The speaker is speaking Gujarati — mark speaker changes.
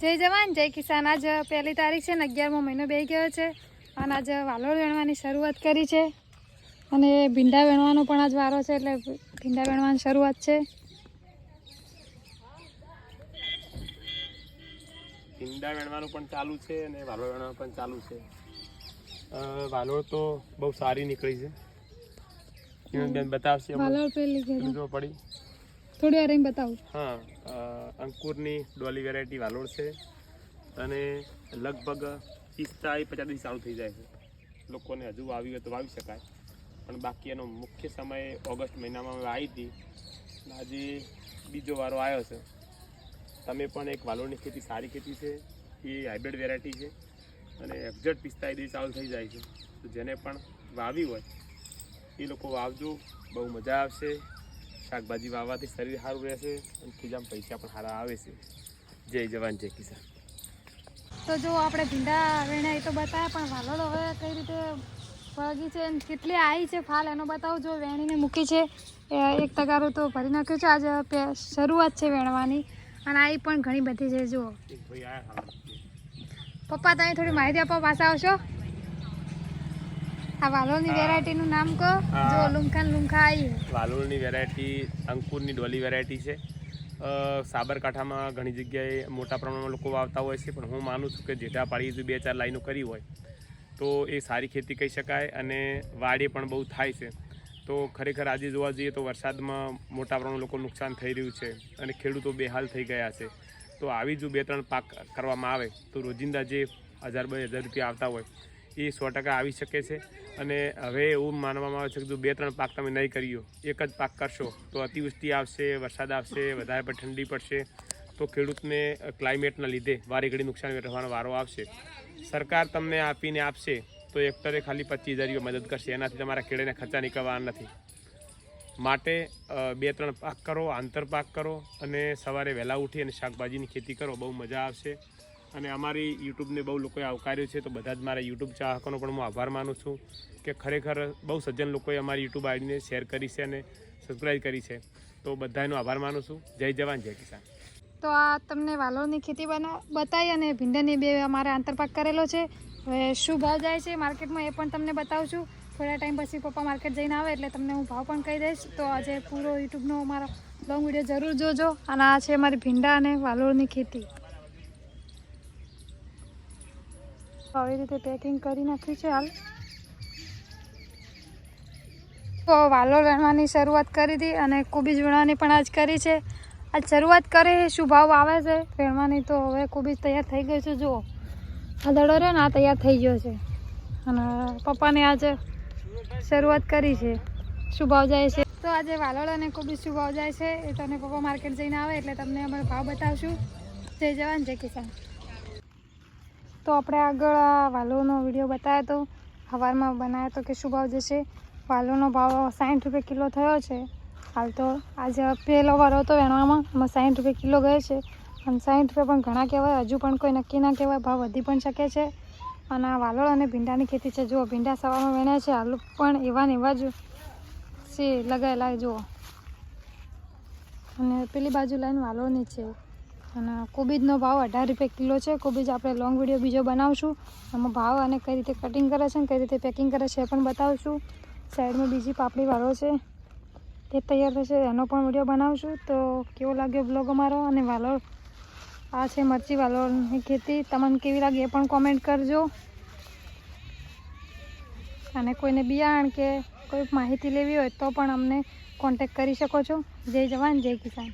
Speaker 1: જય જવાન જય કિસાન. આજ પહેલી તારીખ છે ને અગિયારમો મહિનો બે ગયો છે અને આજ વાલોળ વેણવાની શરૂઆત કરી છે અને ભીંડા વેણવાનો પણ આજ વારો છે એટલે ભીંડા વેણવાની શરૂઆત છે.
Speaker 2: ભીંડા વેણવાનું પણ ચાલુ છે અને વાલોળ વેણવાનું પણ ચાલુ છે. વાલોડ વાલોળ તો બહુ સારી નીકળી છે. કિરણબેન બતાવશે.
Speaker 1: વાલોળ પેલી
Speaker 2: જો પડી.
Speaker 1: થોડી વાર એમ બતાવું.
Speaker 2: હા અંકુરની ડોલી વેરાયટી વાલોડ છે અને લગભગ પિસ્તાળીસ પચાસ દિવસ ચાલુ થઈ જાય છે. લોકોને હજુ વાવી હોય તો વાવી શકાય. પણ બાકી એનો મુખ્ય સમય ઓગસ્ટ મહિનામાં અમે આવી હતી. આજે બીજો વારો આવ્યો છે. તમે પણ એક વાલોડની ખેતી સારી ખેતી છે. એ હાઇબ્રિડ વેરાયટી છે. અને એક્ઝેક્ટ પિસ્તાળીસ દિવસ ચાલુ થઈ જાય છે. તો જેને પણ વાવી હોય, એ લોકો વાવજો. બહુ મજા આવશે. શાકભાજી વાવવાથી શરીર સારું રહેશે અને ખીજામાં પૈસા પણ સારા આવે છે. જય જવાન જય કિસાન.
Speaker 1: તો જો આપણે ભીંડા વેણા એ તો બતાવ્યા પણ વાલોળ હવે કઈ રીતે વળગી છે કેટલી આવી છે ફાલ એનો બતાવો. જો વેણીને મૂકી છે એક તગારું તો ભરી નાખ્યું છે. આજે શરૂઆત છે વેણવાની અને આવી પણ ઘણી બધી છે જુઓ. પપ્પા તમે થોડી માહિતી આપવા પાછા આવશો? આ વાલોળની. વેરાયટીનું નામ કહો. જો લુંખાન લુંખા આવી
Speaker 2: વાલોળની વેરાયટી અંકુરની ડોલી વેરાયટી છે. સાબરકાંઠામાં ઘણી જગ્યાએ મોટા પ્રમાણમાં લોકો વાવતા હોય છે પણ હું માનું છું કે જેઠા પાડી જો બે ચાર લાઈનો કરી હોય તો એ સારી ખેતી કહી શકાય અને વાડે પણ બહુ થાય છે. તો ખરેખર આજે જોવા જઈએ તો વરસાદમાં મોટા પ્રમાણમાં લોકો નુકસાન થઈ રહ્યું છે અને ખેડૂતો બેહાલ થઈ ગયા છે. તો આવી જો બે ત્રણ પાક કરવામાં આવે તો રોજિંદા જે હજાર બે હજાર રૂપિયા આવતા હોય એ સો ટકા આવી શકે છે. અને હવે એવું માનવામાં આવે છે કે જો બે ત્રણ પાક તમે નહીં કર્યો, એક જ પાક કરશો, તો અતિવૃષ્ટિ આવશે, વરસાદ આવશે, વધારે પણ ઠંડી પડશે, તો ખેડૂતને ક્લાઇમેટના લીધે વારે ઘડી નુકસાન વેઠવાનો વારો આવશે. સરકાર તમને આપીને આપશે, તો હેક્ટરે ખાલી પચીસ હજાર મદદ કરશે. એનાથી તમારા ખેડૂતને ખર્ચા નીકળવાના નથી. માટે બે ત્રણ પાક કરો, આંતર પાક કરો, અને સવારે વહેલા ઉઠી અને શાકભાજીની ખેતી કરો, બહુ મજા આવશે. અને અમારી યુટ્યુબને બહુ લોકોએ આવકાર્યું છે, તો બધા જ મારા યુટ્યુબ ચાહકોનો પણ હું આભાર માનું છું કે ખરેખર બહુ સજ્જન લોકોએ અમારી યુટ્યુબ આઈડીને શેર કરી છે અને સબસ્ક્રાઈબ કરી છે. તો બધાનો આભાર માનું છું. જય જવાન, જય કિસાન.
Speaker 1: તો આ તમને વાલોળની ખેતી બના, બતાવી અને ભીંડાની બે અમારે આંતરપાક કરેલો છે. હવે શું ભાવ જાય છે માર્કેટમાં એ પણ તમને બતાવું છું થોડા ટાઈમ પછી પપ્પા માર્કેટ જઈને આવે એટલે તમને હું ભાવ પણ કહી દઈશ. તો આજે પૂરો યુટ્યુબનો અમારો લોંગ વીડિયો જરૂર જોજો. અને આ છે અમારી ભીંડા અને વાલોળની ખેતી. આવી રીતે પેકિંગ કરી નાખ્યું છે હાલ. તો વાલો લણવાની શરૂઆત કરી હતી અને કોબીજ વેણવાની પણ આજ કરી છે. આજ શરૂઆત કરી શું ભાવ આવે છે? વેણવાની તો હવે કોબીજ તૈયાર થઈ ગઈ છે, જુઓ. આ દડો રહ્યો ને, આ તૈયાર થઈ ગયો છે. અને પપ્પાને આજે શરૂઆત કરી છે. શું ભાવ જાય છે? તો આજે વાલોળ અને કોબીજ શું ભાવ જાય છે એ તમને પપ્પા માર્કેટ જઈને આવે એટલે તમને અમે ભાવ બતાવશું. જય જવાન, જય કિસાન. તો આપણે આગળ આ વાલોનો વીડિયો બતાવ્યો તો સવારમાં બનાવ્યો તો કે શું ભાવ જશે? વાલોનો ભાવ સાઠ રૂપિયા કિલો થયો છે. હાલ તો આજે પહેલો વારો હતો વેણવામાં, એમાં સાઠ રૂપિયા કિલો ગયો છે. અને સાઠ રૂપિયા પણ ઘણા કહેવાય, હજુ પણ કોઈ નક્કી ના કહેવાય, ભાવ વધી પણ શકે છે. અને આ વાલોળ અને ભીંડાની ખેતી છે. જુઓ, ભીંડા સવારમાં વેણ્યા છે, આલુ પણ એવા ને એવા જ છે, લગાયેલા જુઓ. અને પેલી બાજુ લાઈન વાલોળની છે. અને કોબીજનો ભાવ અઢાર રૂપિયા કિલો છે. કોબીજ આપણે લોંગ વીડિયો બીજો બનાવશું. એમાં ભાવ અને કઈ રીતે કટિંગ કરે છે અને કઈ રીતે પેકિંગ કરે છે એ પણ બતાવશું. સાઈડમાં બીજી પાપડી વાળો છે. તે તૈયાર થશે. એનો પણ વીડિયો બનાવશું. તો કેવો લાગ્યો બ્લોગ અમારો? અને વાલોળ આ છે મરચી વાલોળની ખેતી. તમને કેવી લાગે એ પણ કોમેન્ટ કરજો. અને કોઈને બિયારણ કે કોઈ માહિતી લેવી હોય તો પણ અમને કોન્ટેક કરી શકો છો. જય જવાન, જય કિસાન.